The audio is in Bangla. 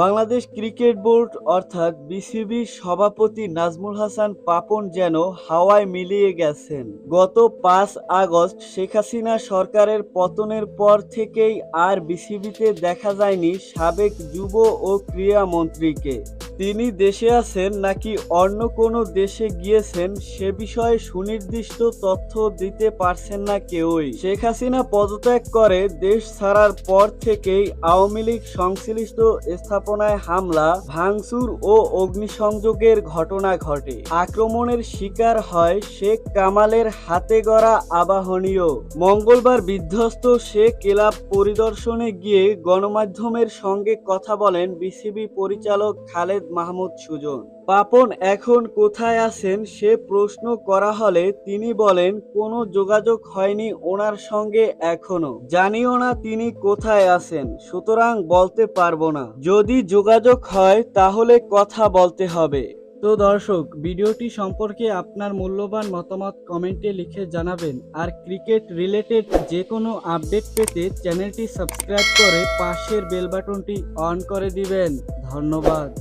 বাংলাদেশ ক্রিকেট বোর্ড অর্থাৎ বিসিবির সভাপতি নাজমুল হাসান পাপন যেন হাওয়ায় মিলিয়ে গেছেন। গত পাঁচ আগস্ট শেখ হাসিনা সরকারের পতনের পর থেকেই আর বিসিবিতে দেখা যায়নি সাবেক যুব ও ক্রীড়া মন্ত্রীকে। তিনি দেশে আছেন নাকি অন্য কোনো দেশে গিয়েছেন সে বিষয়ে সুনির্দিষ্ট তথ্য দিতে পারছেন না কেউই। শেখ হাসিনা পদত্যাগ করে দেশ ছাড়ার পর থেকেই আওয়ামী লীগ সংশ্লিষ্ট স্থাপনায় হামলা, ভাঙচুর ও অগ্নিসংযোগের ঘটনা ঘটে। আক্রমণের শিকার হয় শেখ কামালের হাতে গড়া আবাহনীয় মঙ্গলবার বিধ্বস্ত শেখ ক্লাব পরিদর্শনে গিয়ে গণমাধ্যমের সঙ্গে কথা বলেন বিসিবি পরিচালক খালেদ মাহমুদ সুজন। পাপন, এখন কোথায় আছেন? সে প্রশ্ন করা হলে তিনি বলেন, কোনো যোগাযোগ হয়নি ওনার সঙ্গে এখনও। জানিও না তিনি কোথায় আছেন। সুতরাং বলতে পারব না। যদি যোগাযোগ হয়, তাহলে কথা বলতে হবে। তো দর্শক, ভিডিওটি সম্পর্কে আপনার মূল্যবান মতামত কমেন্টে লিখে জানাবেন। আর ক্রিকেট রিলেটেড যে কোনো আপডেট পেতে চ্যানেলটি সাবস্ক্রাইব করে পাশের বেল বাটনটি অন করে দিবেন। ধন্যবাদ।